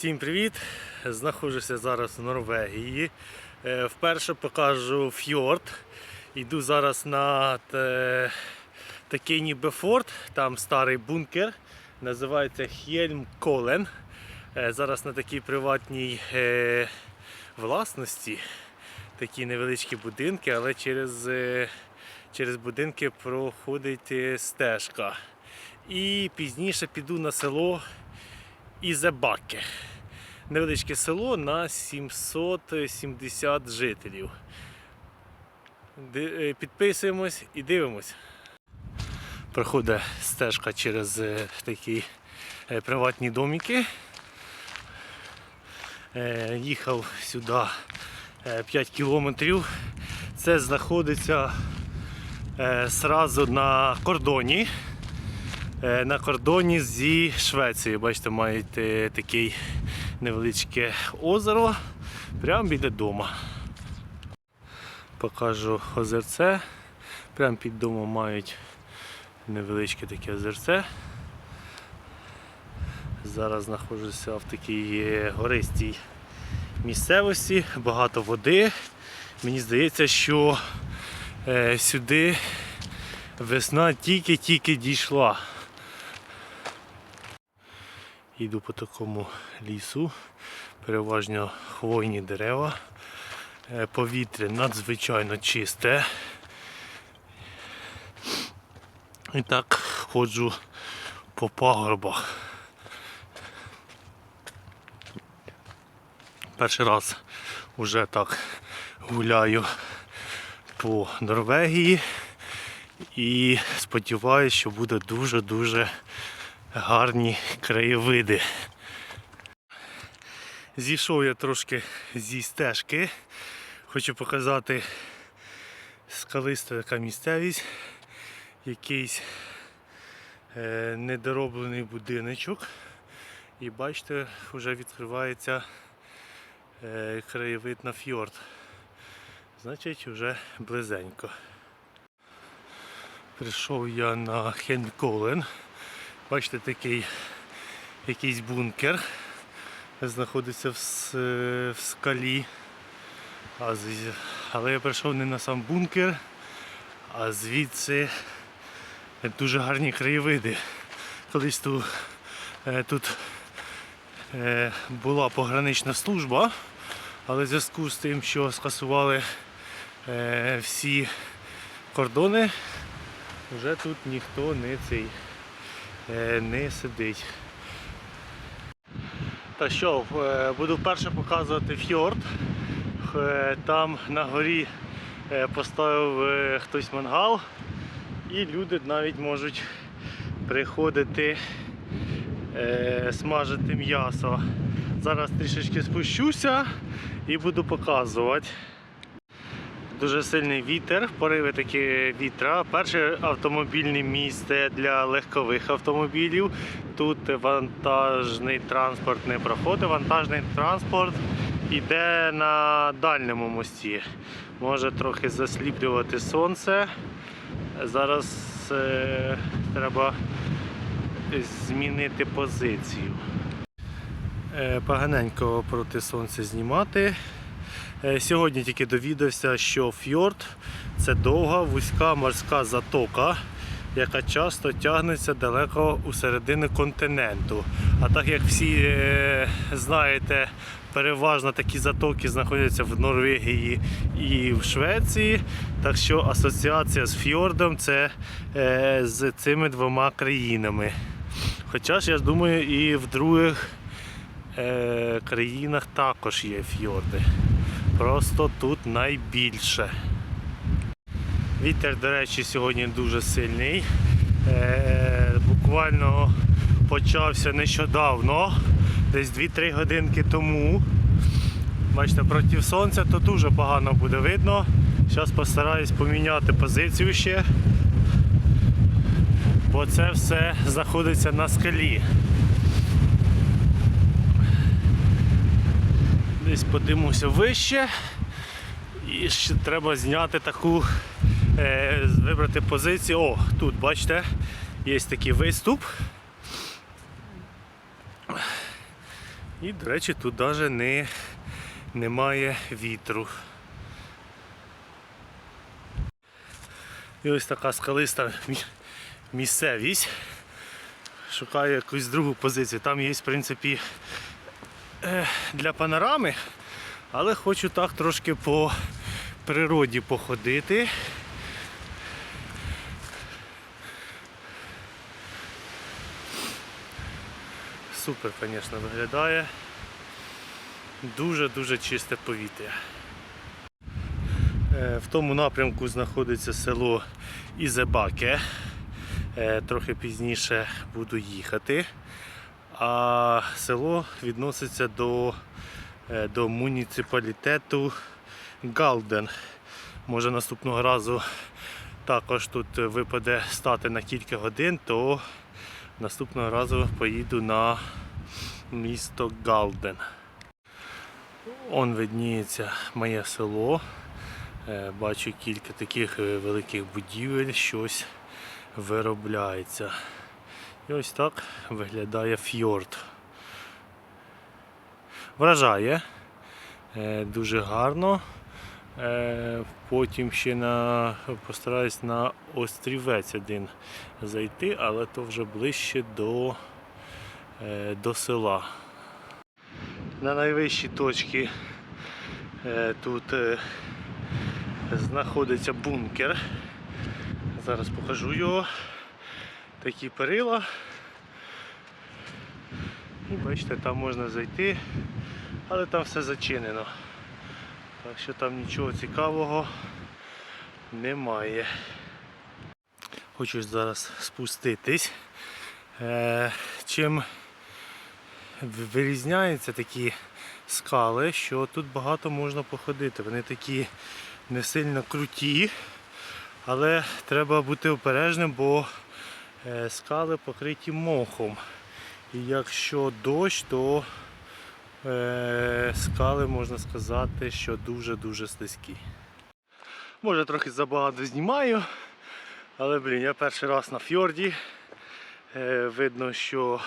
Всім привіт! Знаходжуся зараз в Норвегії. Е, Вперше покажу фьорд. Йду зараз на такий ніби форт, там старий бункер. Називається Хєльм Колен. Е, Зараз на такій приватній е, власності. Такі невеличкі будинки, але через, через будинки проходить стежка. І пізніше піду на село Ізебаке. Невеличке село на 770 жителів. Е, Підписуємось і дивимось. Проходить стежка через е, такі е, приватні домики. Їхав сюди е, 5 кілометрів. Це знаходиться зразу на кордоні. Е, на кордоні зі Швецією. Бачите, маєте таке невеличке озеро прямо біля дома. Покажу озерце. Прямо під домом мають невеличке таке озерце. Зараз знаходжуся в такій гористій місцевості, багато води. Мені здається, що е, сюди весна тільки-тільки дійшла. Йду по такому лісу, переважно хвойні дерева. Е, Повітря надзвичайно чисте. І так ходжу по пагорбах. Перший раз вже так гуляю по Норвегії і сподіваюся, що буде дуже-дуже гарні краєвиди. Зійшов я трошки зі стежки. Хочу показати скалиста така місцевість, якийсь е, недороблений будиночок. І бачите, вже відкривається е, краєвид на фьорд. Значить, вже близенько. Прийшов я на Хенколен. Бачите, такий якийсь бункер знаходиться в, в скалі. Але я прийшов не на сам бункер, а звідси дуже гарні краєвиди. Колись тут, е, тут е, була погранична служба, але в зв'язку з тим, що скасували е, всі кордони, вже тут ніхто не цей не сидить. Та що, е, буду вперше показувати фьорд. Е, Там на горі е, поставив е, хтось мангал і люди навіть можуть приходити е, смажити м'ясо. Зараз трішечки спущуся і буду показувати. Дуже сильний вітер, пориви такі вітра. Перше автомобільне місце для легкових автомобілів. Тут вантажний транспорт не проходить. Вантажний транспорт йде на дальньому мості. Може трохи засліплювати сонце. Зараз е, треба змінити позицію. Е, поганенько проти сонця знімати. Е, Сьогодні тільки довідався, що фьорд це довга вузька морська затока, яка часто тягнеться далеко у середини континенту. А так як всі е, знаєте, переважно такі затоки знаходяться в Норвегії і в Швеції. Так що асоціація з фьордом це е, з цими двома країнами. Хоча ж я думаю, і в других країнах також є фьорди. Просто тут найбільше. Вітер, до речі, сьогодні дуже сильний. Е, буквально почався нещодавно, десь 2-3 годинки тому. Бачите, проти сонця то дуже погано буде видно. Зараз постараюсь поміняти позицію ще, бо це все знаходиться на скалі. Десь подимуся вище. І ще треба зняти таку, е, вибрати позицію. О, тут, бачите, є такий виступ. І, до речі, тут навіть не, немає вітру. І ось така скалиста місцевість. Шукаю якусь другу позицію. Там є, в принципі, для панорами, але хочу так трошки по природі походити. Супер, звісно, виглядає. Дуже-дуже чисте повітря. Е, В тому напрямку знаходиться село Ізебаке. Е, Трохи пізніше буду їхати. А село відноситься до, е, до муніципалітету Галден. Може наступного разу також тут випаде стати на кілька годин, то наступного разу поїду на місто Галден. Он видніється моє село. Е, Бачу кілька таких е, великих будівель, щось виробляється. І ось так виглядає фьорд. Вражає. Е, Дуже гарно. Е, Потім ще на, постараюсь на острівець один зайти, але то вже ближче до, е, до села. На найвищій точці тут знаходиться бункер. Зараз покажу його. Такі перила. І бачите, там можна зайти, але там все зачинено. Так що там нічого цікавого немає. Хочу зараз спуститись. Е, чим вирізняються такі скали, що тут багато можна походити. Вони такі не сильно круті, але треба бути обережним, бо скали покриті мохом. І якщо дощ, то е, скали можна сказати, що дуже-дуже слизькі. Може трохи забагато знімаю, але блін, я перший раз на фьорді. Е, видно, що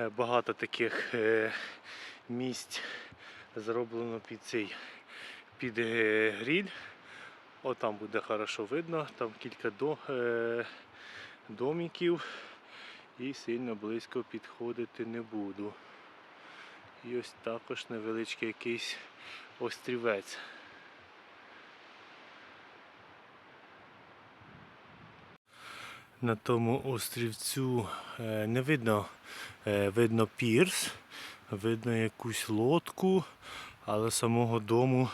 е, багато таких е, місць зроблено під цей під е, гріль. О, там буде хорошо видно, там кілька до, е, домиків і сильно близько підходити не буду. І ось також невеличкий якийсь острівець. На тому острівцю е, не видно, е, видно пірс, видно якусь лодку, але самого дому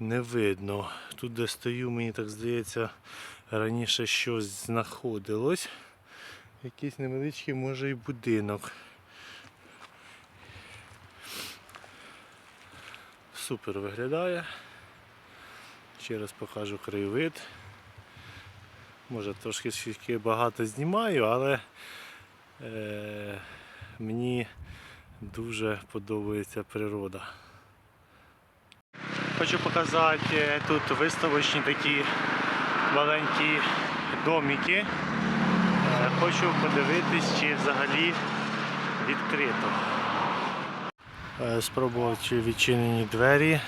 не видно. Тут, де стою, мені так здається, раніше щось знаходилось. Якийсь невеличкий може і будинок. Супер виглядає. Ще раз покажу краєвид. Може трошки багато знімаю, але е, мені дуже подобається природа. Хочу показати е, тут виставочні такі маленькі домики. Е, Хочу подивитись, чи взагалі відкрито. Е, Спробував, чи відчинені двері.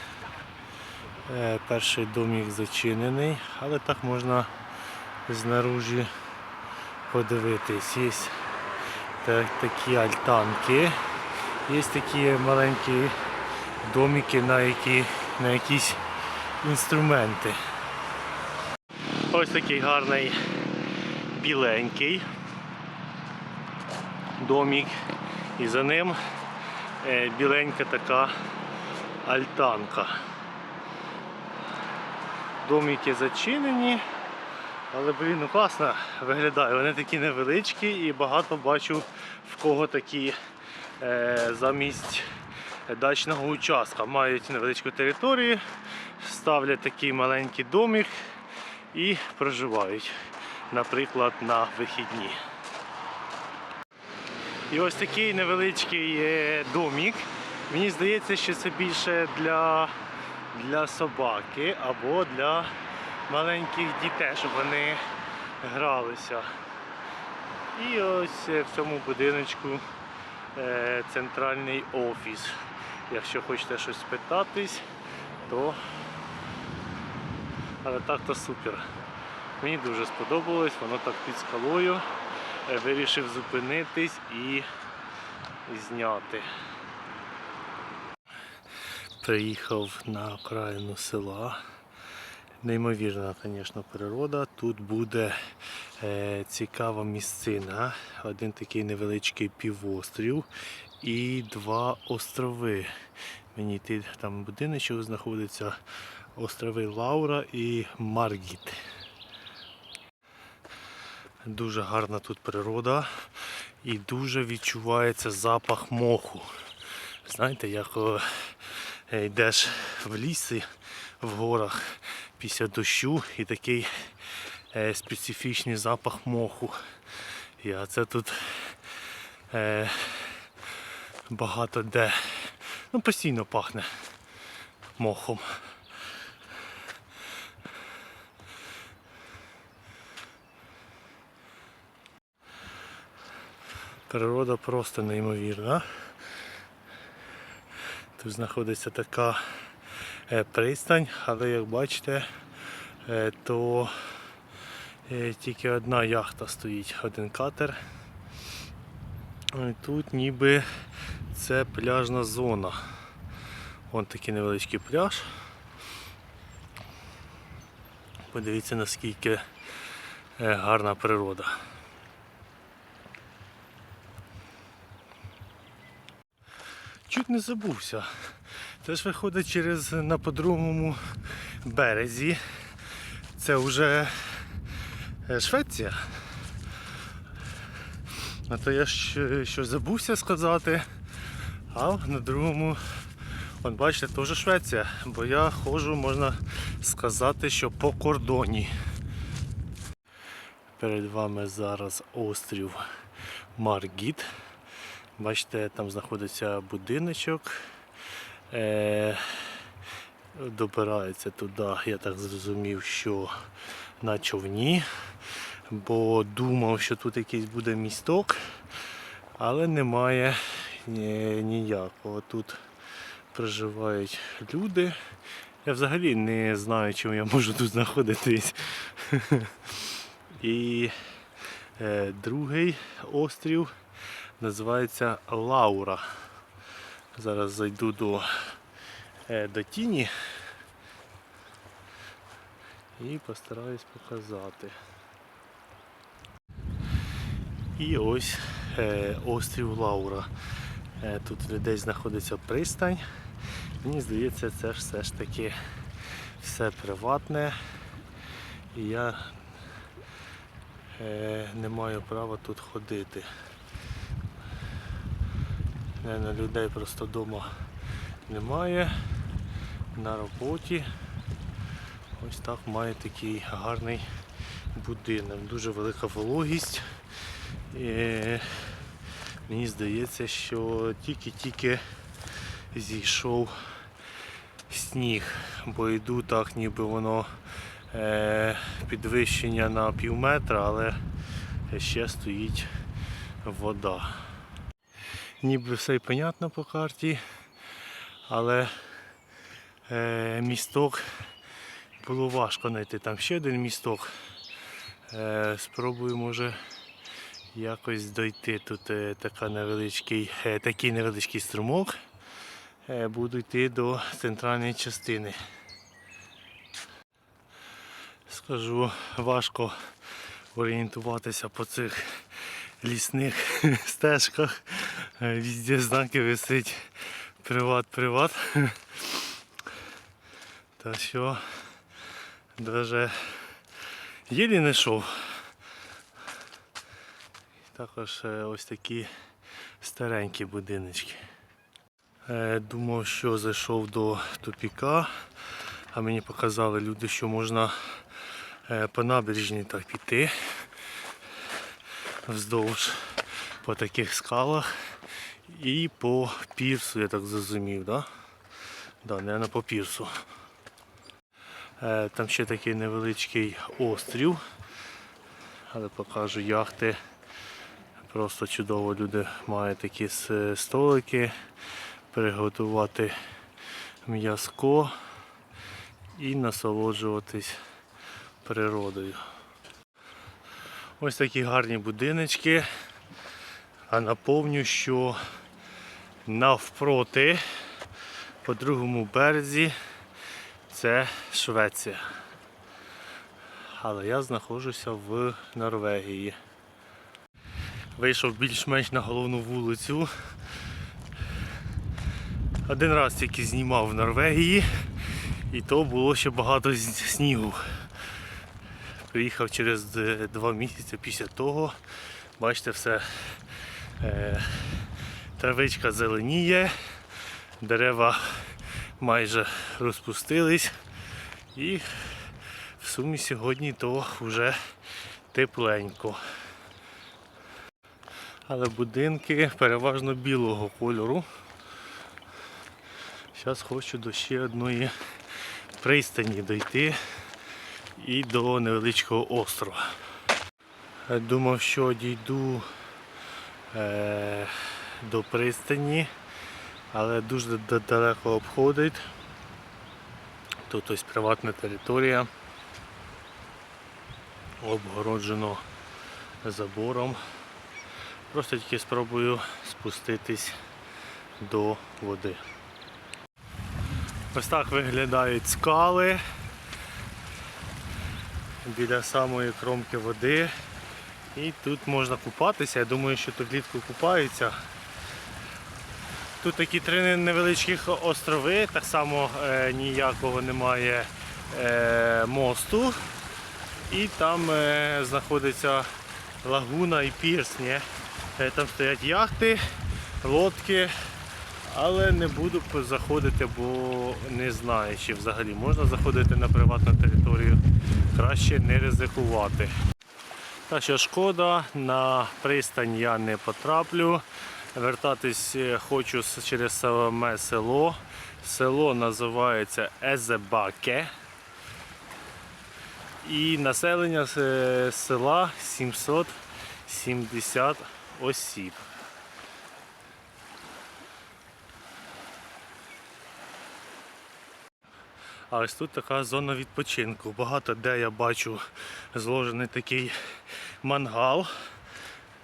Е, Перший домик зачинений, але так можна знаружі подивитись. Є та- такі альтанки, є такі маленькі домики на, які, на якісь інструменти. Ось такий гарний біленький домик. І за ним е, біленька така альтанка. Домики зачинені, але блін, ну класно виглядає. Вони такі невеличкі і багато бачу в кого такі е, замість дачного участка. Мають невеличку територію, ставлять такий маленький домик і проживають, наприклад, на вихідні. І ось такий невеличкий е, домик. Мені здається, що це більше для, для собаки або для маленьких дітей, щоб вони гралися. І ось е, в цьому будиночку е, центральний офіс. Якщо хочете щось спитатись, то але так то супер. Мені дуже сподобалось, воно так під скалою. Е, Вирішив зупинитись і зняти. Приїхав на окраїну села. Неймовірна, звісно, природа. Тут буде е, цікава місцина. Один такий невеличкий півострів і два острови. Мені йти там будиночок знаходиться. Острови Лаура і Маргіт. Дуже гарна тут природа і дуже відчувається запах моху. Знаєте, як е, йдеш в лісі, в горах після дощу і такий е, специфічний запах моху. І це тут е, багато де. Ну, постійно пахне мохом. Природа просто неймовірна. Тут знаходиться така е, пристань, але як бачите, е, то е, тільки одна яхта стоїть, один катер. Е, Тут ніби це пляжна зона. Вон такий невеличкий пляж. Подивіться наскільки е, гарна природа. Чуть не забувся. Це ж виходить через на по-другому березі. Це вже е, Швеція. А то я що забувся сказати. А на другому, от бачите, теж Швеція. Бо я ходжу, можна сказати, що по кордоні. Перед вами зараз острів Маргіт. Бачите, там знаходиться будиночок. Е, добирається туди, я так зрозумів, що на човні, бо думав, що тут якийсь буде місток, але немає ніякого. Тут проживають люди. Я взагалі не знаю, чому я можу тут знаходитись. І е, другий острів називається Лаура. Зараз зайду до, е, до тіні і постараюсь показати. І ось е, острів Лаура. Е, тут людей знаходиться пристань. Мені здається, це все ж таки все приватне. І я е, не маю права тут ходити. Наверно, людей просто вдома немає. На роботі. Ось так має такий гарний будинок. Дуже велика вологість. І мені здається, що тільки-тільки зійшов сніг, бо йду так, ніби воно е, підвищення на пів метра, але ще стоїть вода ніби все й понятно по карті, але е, місток було важко знайти. Там ще один місток. Е, спробую, може, якось дойти. Тут е, така невеличкий, е, такий невеличкий струмок. Е, буду йти до центральної частини. Скажу, важко орієнтуватися по цих лісних стежках. Е, Везде знаки висить приват-приват. Та що даже єлі не йшов. Також е, ось такі старенькі будиночки. Е, Думав, що зайшов до тупіка, а мені показали люди, що можна е, по набережній так піти вздовж по таких скалах і по пірсу, я так зрозумів, да? Да, наверное, по пірсу. Там ще такий невеличкий острів, але покажу яхти Просто чудово люди мають такі столики, приготувати м'язко і насолоджуватись природою. Ось такі гарні будиночки. А наповню, що навпроти, по другому березі, це Швеція. Але я знаходжуся в Норвегії. Вийшов більш-менш на головну вулицю. Один раз тільки знімав в Норвегії, і то було ще багато снігу. Приїхав через два місяці після того. Бачите, все е, травичка зеленіє, дерева майже розпустились. І в сумі сьогодні то вже тепленько. Але будинки переважно білого кольору. Зараз хочу до ще одної пристані дойти і до невеличкого острова. Думав, що дійду е, до пристані, але дуже далеко обходить. Тут ось приватна територія, обгороджено забором. Просто тільки спробую спуститись до води. Ось так виглядають скали біля самої кромки води. І тут можна купатися. Я думаю, що тут влітку купаються. Тут такі три невеличких острови, так само е, ніякого немає е, мосту. І там е, знаходиться лагуна і пірсні. Там стоять яхти, лодки, але не буду заходити, бо не знаю, чи взагалі можна заходити на приватну територію. Краще не ризикувати. Так що шкода, на пристань я не потраплю. Вертатись е, хочу через саме село. Село називається Езебаке. І населення е, села 770 осіб. А ось тут така зона відпочинку. Багато де я бачу зложений такий мангал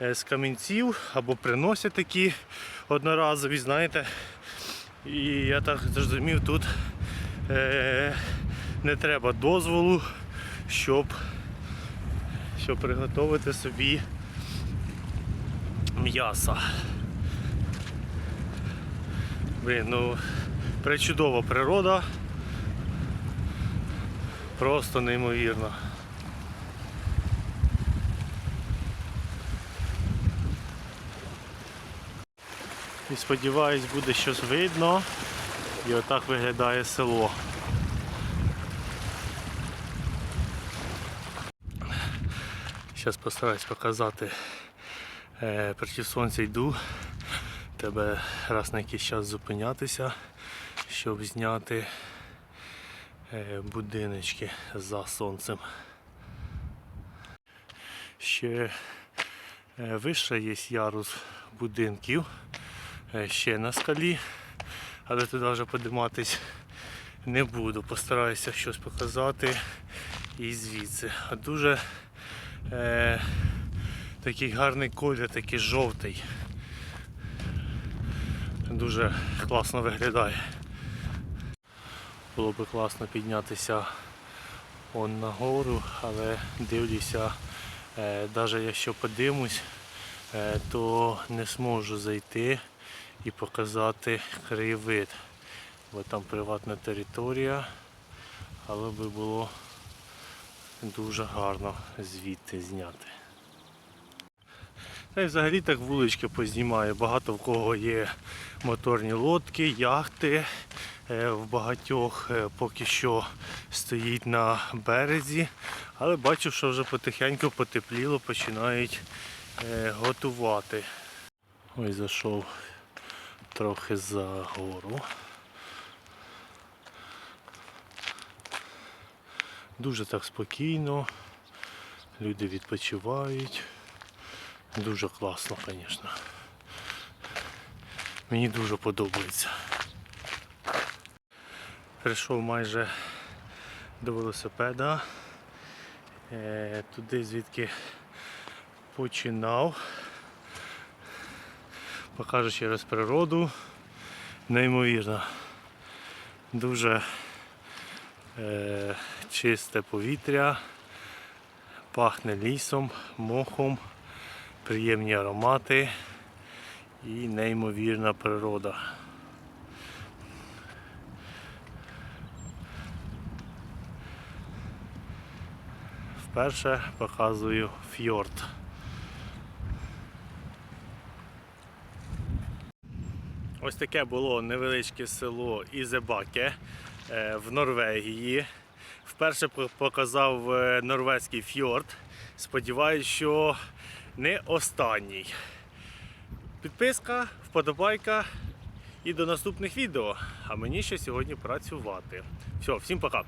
е, з камінців або приносять такі одноразові, знаєте. І я так зрозумів, тут е, не треба дозволу, щоб, щоб приготувати собі м'ясо. Блін, ну пречудова природа. Просто неймовірно. І сподіваюсь, буде щось видно. І отак виглядає село. Зараз постараюсь показати. Е, проти сонця йду. Тебе раз на якийсь час зупинятися, щоб зняти е, будиночки за сонцем. Ще е, вище є ярус будинків, ще на скалі, але туди вже подиматись не буду. Постараюся щось показати і звідси. Дуже е, такий гарний колір, такий жовтий. Дуже класно виглядає. Було би класно піднятися он нагору, але дивлюся, е, навіть якщо подимусь, е, то не зможу зайти і показати краєвид. Бо там приватна територія, але би було дуже гарно звідти зняти. Та й взагалі так вулички познімаю. Багато в кого є моторні лодки, яхти. Е, В багатьох е, поки що стоїть на березі, але бачу, що вже потихеньку потепліло, починають е, готувати. Ось зайшов трохи за гору. Дуже так спокійно, люди відпочивають. Дуже класно, звісно. Мені дуже подобається. Прийшов майже до велосипеда. Е, туди звідки починав. Покажу через природу. Неймовірно. Дуже е, чисте повітря, пахне лісом, мохом, приємні аромати і неймовірна природа. Вперше показую фьорд. Ось таке було невеличке село Ізебаке е, в Норвегії. Вперше показав е, норвезький фьорд. Сподіваюсь, що не останній. Підписка, вподобайка і до наступних відео. А мені ще сьогодні працювати. Все, всім пока.